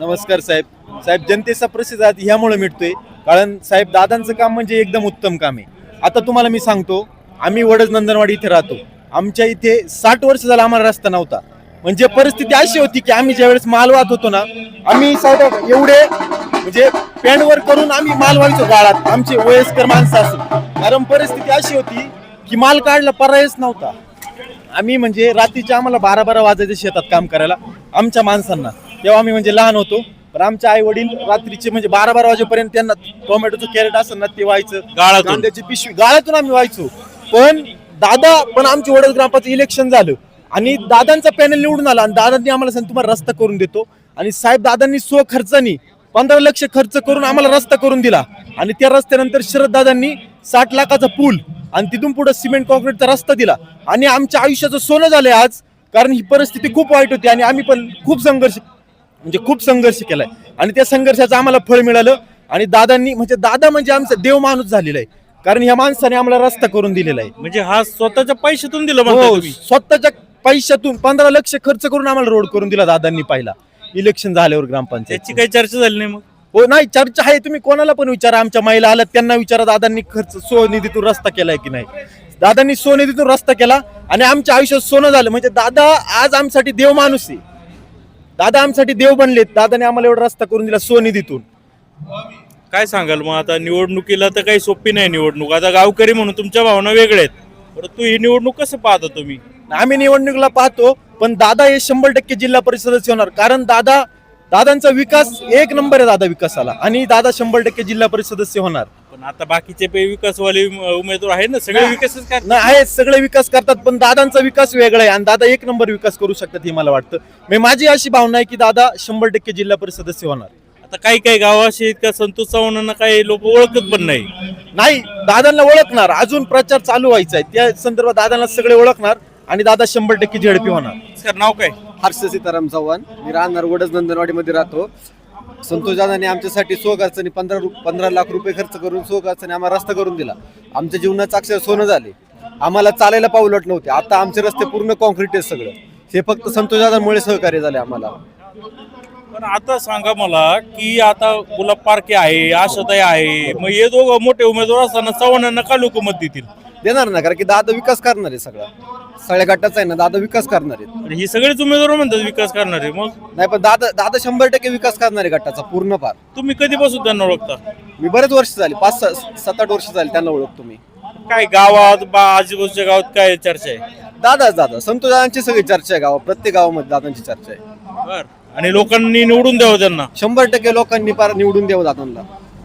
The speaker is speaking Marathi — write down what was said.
नमस्कार साहेब. साहेब जनतेचा प्रतिसाद ह्यामुळे मिळतोय कारण साहेब दादांचं काम म्हणजे एकदम उत्तम काम आहे. आता तुम्हाला मी सांगतो आम्ही वडज नंदनवाडी इथे राहतो. आमच्या इथे साठ वर्ष झाला आम्हाला रस्ता नव्हता. म्हणजे परिस्थिती अशी होती की आम्ही ज्यावेळेस माल वाहत होतो ना आम्ही साहेब एवढे म्हणजे पॅन्टवर करून आम्ही माल व्हायचो गाळात आमचे वयस्कर माणसं असून. कारण परिस्थिती अशी होती की माल काढला पर्यायच नव्हता. आम्ही म्हणजे रात्रीच्या आम्हाला बारा बारा वाजायचे शेतात काम करायला आमच्या माणसांना. तेव्हा आम्ही म्हणजे लहान होतो. पण आमचे आई वडील रात्रीचे म्हणजे बारा बारा वाजेपर्यंत त्यांना टोमॅटोचं कॅरेट असेल ना ते व्हायचं. गाळातून? कांद्याची पिशवी गाळातून आम्ही व्हायचो. पण दादा पण आमच्या वडोद ग्रामपाचं इलेक्शन झालं. आणि दादांचा पॅनल निवडून आला. आणि दादांनी आम्हाला सांगितलं तुम्हाला रस्ता करून देतो. आणि साहेब दादांनी स्व खर्चानी पंधरा लक्ष खर्च करून आम्हाला रस्ता करून दिला. आणि त्या रस्त्यानंतर शरद दादांनी साठ लाखाचा पूल आणि तिथून पुढे सिमेंट कॉन्क्रीटचा रस्ता दिला. आणि आमच्या आयुष्याचं सोनं झालंय आज. कारण ही परिस्थिती खूप वाईट होती आणि आम्ही पण खूप संघर्ष म्हणजे खूप संघर्ष केलाय. आणि त्या संघर्षाचं आम्हाला फळ मिळालं. आणि दादांनी म्हणजे दादा म्हणजे आमचा देव माणूस झालेला आहे. कारण ह्या माणसाने आम्हाला रस्ता करून दिलेला आहे. म्हणजे हा स्वतःच्या पैशातून दिलं म्हणताय हो तुम्ही? स्वतःच्या पैशातूून पंधरा लक्ष खर्च करून आम्हाला रोड करून दिला दादांनी पहिला. इलेक्शन झाल्यावर ग्रामपंचायत त्याची काही चर्चा झाली नाही मग? हो नाही चर्चा आहे. तुम्ही कोणाला पण विचारा. आमच्या महिला आल्या त्यांना विचारा दादांनी खर्च स्वनिधीतून रस्ता केलाय की नाही. दादांनी स्वनिधीतून रस्ता केला आणि आमच्या आयुष्यात सोनं झालं. म्हणजे दादा आज आमच्यासाठी देव माणूस आहे. दादा आमच्यासाठी देव बनलेत. दादाने आम्हाला एवढा रस्ता करून दिला स्वनिधीतून. काय सांगाल मग? आता निवडणुकीला तर काही सोपी नाही निवडणूक. आता गावकरी म्हणून तुमच्या भावना वेगळ्या आहेत. परंतु ही निवडणूक कसं पाहता तुम्ही? आम्ही निवडणुकीला पाहतो पण दादा हे शंभर टक्के जिल्हा परिषद सदस्य होणार. कारण दादा दादांचा विकास एक नंबर आहे दादा विकासाला. आणि दादा शंभर टक्के जिल्हा परिषद सदस्य होणार. पण आता बाकीचे पे विकासवाले उम- उमेदवार आहेत ना सगळे. विकासच काय नाही आहे सगळे विकास करतात पण दादांचा विकास वेगळा आहे आणि दादा एक नंबर विकास करू शकतात हे मला वाटतं. मी माझी अशी भावना आहे की दादा शंभर टक्के जिल्हा परिषद सदस्य होणार. आता काही काही गाव अशी आहेत का संतोष चव्हाणांना काही लोक ओळखत पण नाही? नाही दादांना ओळखणार. अजून प्रचार चालू व्हायचा आहे. त्या संदर्भात दादांना सगळे ओळखणार. आणि दादा शंभर टक्के झेडपी होणार. सर नाव काय? हर्ष सीताराम चव्हाण. मी राहणार वडच नंदनवाडीमध्ये राहतो. संतोष दादाने आमच्यासाठी स्वखर्चाने पंधरा रु पंधरा लाख रुपये खर्च करून स्वखर्चाने आम्हाला रस्ता करून दिला. आमच्या जीवनाचं अक्षर सोनं झाले. आम्हाला चालायला पावलट नव्हते. आता आमचे रस्ते पूर्ण कॉन्क्रीट आहेत सगळं. हे फक्त संतोष दादांमुळे सहकार्य झाले आम्हाला. पण आता सांगा मला की आता गुलाब पारखे आहे आशाताई आहे मग हे दोघं मोठे उमेदवार असताना चव्हाणांना का लोक मत देतील? देणार ना कारण की दादा विकास करणार आहे सगळा. सगळ्या गटाचा आहे ना दादा विकास करणार. आहेत आणि ही सगळेच उमेदवार म्हणतात विकास करणार आहे मग? नाही पण दादा दादा शंभर टक्के विकास करणार आहे गटाचा पूर्ण फार तुम्ही कधीपासून त्यांना ओळखता? मी बरेच वर्ष झाले पाच सहा- सात आठ वर्ष झाले त्यांना ओळखतो मी. काय गावात बा आजूबाजूच्या गावात काय चर्चा आहे? दादाच दादा संतोष दादांची सगळी चर्चा आहे गावात प्रत्येक गावामध्ये दादांची चर्चा आहे. बर. आणि लोकांनी निवडून द्यावं त्यांना. शंभर टक्के लोकांनी पार निवडून द्यावं दादांना.